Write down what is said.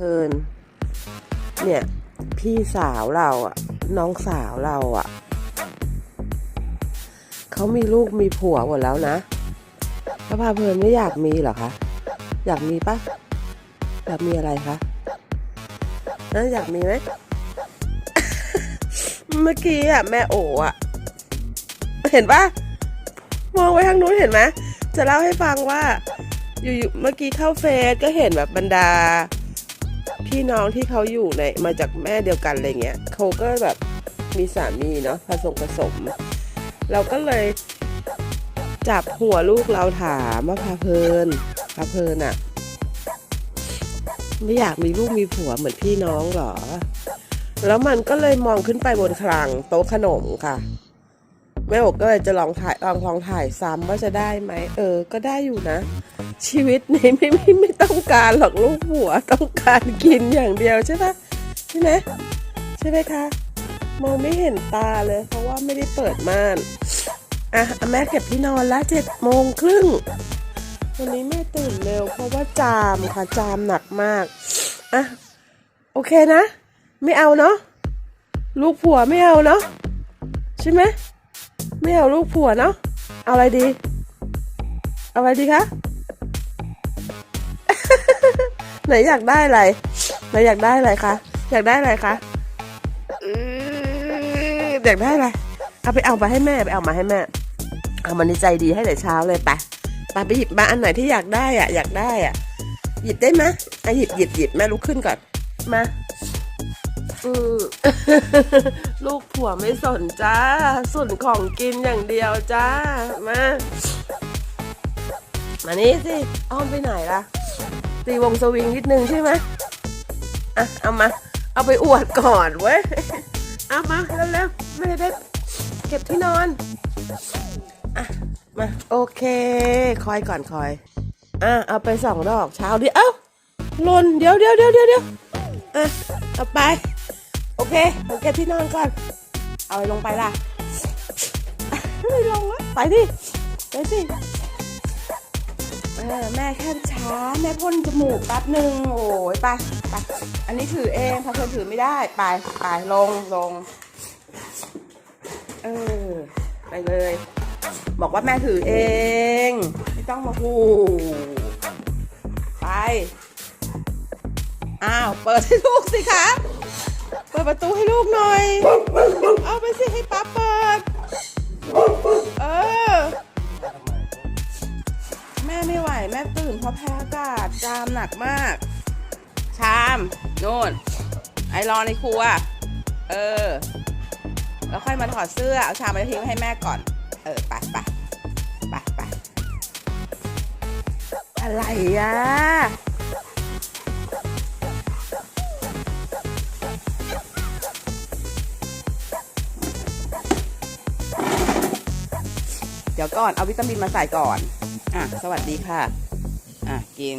เพลิน เนี่ยพี่สาวเราอะน้องสาวเราอะเขามีลูกมีผัวหมดแล้วนะพระพาเพลินไม่อยากมีเหรอคะอยากมีปะอยากมีอะไรคะนะอยากมีไหมเมื่อกี้อะแม่โออะเห็นปะมองไปทางนู้นเห็นไหมจะเล่าให้ฟังว่า อยู่ๆเมื่อกี้เข้าเฟซก็เห็นแบบบรรดา พี่น้องที่เขาอยู่ในมาจากแม่เดียวกันอะไรเงี้ยเขาก็แบบมีสามีเนาะผสมผสม เราก็เลยจับหัวลูกเราถามว่าพาเพลินพาเพลินอะไม่อยากมีลูกมีผัวเหมือนพี่น้องเหรอ แล้วมันก็เลยมองขึ้นไปบนคลังโต๊ะขนมค่ะ แม่บอกก็เลยจะลองถ่ายลองลองถ่ายซ้ำว่าจะได้ไหมเออ ก็ได้อยู่นะ ชีวิตนี้ไม่ไม่ไม่ต้องการหรอกลูกหัวต้องการกินอย่างเดียวใช่ปะใช่ไหมใช่ไหมคะมองไม่เห็นตาเลย เพราะว่าไม่ได้เปิดม่านอะอะแม่เก็บที่นอนแล้วเจ็ดโมงครึ่งวันนี้แม่ตื่นเร็ว เพราะว่าจามค่ะจามหนักมากอะโอเคนะ ไม่เอาเนาะลูกผัวไม่เอาเนาะใช่ไหม ไม่เอาลูกผัวเนาะเอาอะไรดี เอาอะไรดีคะ ไหนอยากได้อะไร ไหนอยากได้อะไรคะ อยากได้อะไรคะอืออยากได้อะไร เอาไปเอามาให้แม่ไปเอามาให้แม่ เอามาในใจดีให้แต่เช้าเลยไปไปไปหยิบมาอันไหนที่อยากได้อะ อยากได้อะ หยิบได้ไหมอะหยิบหยิบหยิบแม่ลุกขึ้นก่อน มา อือลูกผัวไม่สนจ้าส่วนของกินอย่างเดียวจ้า มา มานี่สิ อ้อมไปไหนล่ะ ตีวงสวิงนิดนึงใช่ไหมอะ เอามา เอาไปอวดก่อนเว้ย เอามาเร็วๆไม่ได้เก็บที่นอนอะมา โอเค คอยก่อนคอย อะ เอาไปสองดอกเช้าดิ เอ้าหล่นเดี๋ยวเดี๋ยวเดี๋ยวเดี๋ยวเดี๋ยวอะ เอาไป โอเคเอเก็บที่นอนก่อน เอาลงไปล่ะไม่ลงวะไปดิไปสิเออแม่แค่ช้าแม่พ่นจมูกแป๊บหนึ่งโอ้ยไปไปอันนี้ถือเองพอเธอถือไม่ได้ไปไปลงลงเออไปเลย บอกว่าแม่ถือเอง ไม่ต้องมาหูไปอ้าวเปิดให้ลูกสิคะ ปิดประตูให้ลูกหน่อย เอาไปสิให้ป๊าเปิด เออ แม่ไม่ไหว แม่ตื่นเพราะแพ้อากาศจามหนักมาก ชามโน่น ไอรอในครัว เออ แล้วค่อยมาถอดเสื้อ เอาชามไปทิ้งให้แม่ก่อน เออ ไปไปไปไปอะไรอะ เดี๋ยวก่อนเอาวิตามินมาใส่ก่อน อะ สวัสดีค่ะ อะ กิน